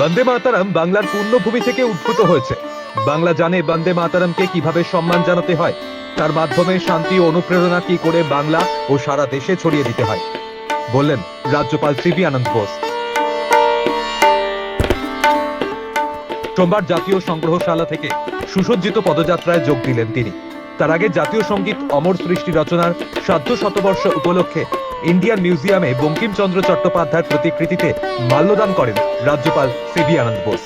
বন্দে মাতারাম বাংলার পূর্ণভূমি থেকে উদ্ভূত হয়েছে। বাংলা জানে বন্দে মাতারামকে কীভাবে সম্মান জানাতে হয়, তার মাধ্যমে শান্তি ও অনুপ্রেরণা কি করে বাংলা ও সারা দেশে ছড়িয়ে দিতে হয়। বললেন রাজ্যপাল সিবি আনন্দ বোস। সোমবার জাতীয় সংগ্রহশালা থেকে সুসজ্জিত পদযাত্রায় যোগ দিলেন তিনি। তার আগে জাতীয় সংগীত অমর সৃষ্টি রচনার সাধ্য শতবর্ষ উপলক্ষে ইন্ডিয়ান মিউজিয়ামে বঙ্কিমচন্দ্র চট্টোপাধ্যায়ের প্রতিকৃতিতে মাল্যদান করেন রাজ্যপাল সিবি আনন্দ বোস।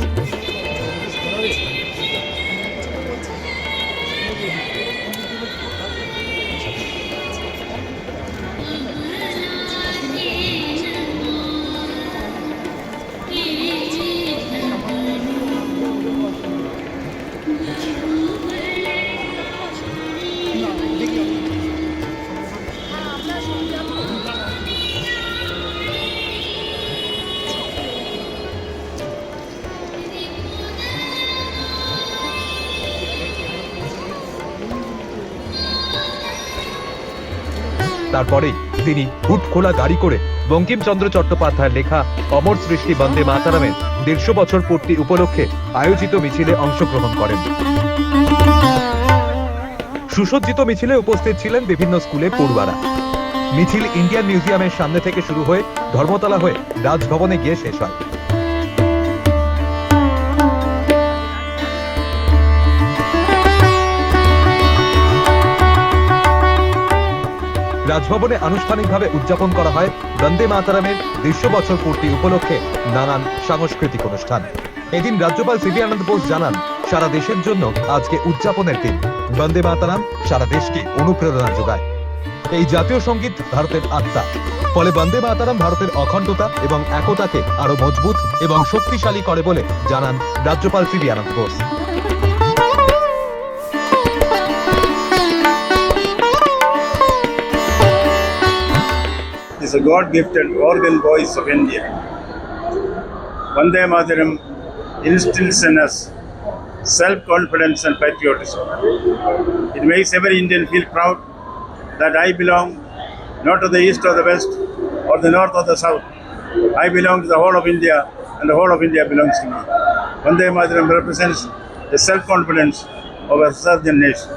তারপরেই তিনি হুট খোলা গাড়ি করে বঙ্কিমচন্দ্র চট্টোপাধ্যায়ের লেখা অমর সৃষ্টি বন্দে মাতারামের দেড়শো বছর পূর্তি উপলক্ষে আয়োজিত মিছিলে অংশগ্রহণ করেন। সুসজ্জিত মিছিলে উপস্থিত ছিলেন বিভিন্ন স্কুলের পড়ুয়ারা। মিছিল ইন্ডিয়ান মিউজিয়ামের সামনে থেকে শুরু হয়ে ধর্মতলা হয়ে রাজভবনে গিয়ে শেষ হয়। রাজভবনে আনুষ্ঠানিকভাবে উদযাপন করা হয় বন্দে মাতারামের দেড়শো বছর পূর্তি উপলক্ষে নানান সাংস্কৃতিক অনুষ্ঠান। এদিন রাজ্যপাল সিবি আনন্দ বোস জানান, সারা দেশের জন্য আজকে উদযাপনের দিন। বন্দে মাতারাম সারা দেশকে অনুপ্রেরণা যোগায়। এই জাতীয় সংগীত ভারতের আত্মা। ফলে বন্দে মাতারাম ভারতের অখণ্ডতা এবং একতাকে আরও মজবুত এবং শক্তিশালী করে বলে জানান রাজ্যপাল CV Ananda Bose. Is a God-gifted organ voice of India. Vande Mataram instills in us self-confidence and patriotism. It makes every Indian feel proud that I belong not to the east or the west or the north or the south. I belong to the whole of India and the whole of India belongs to me. Vande Mataram represents the self-confidence of a southern nation.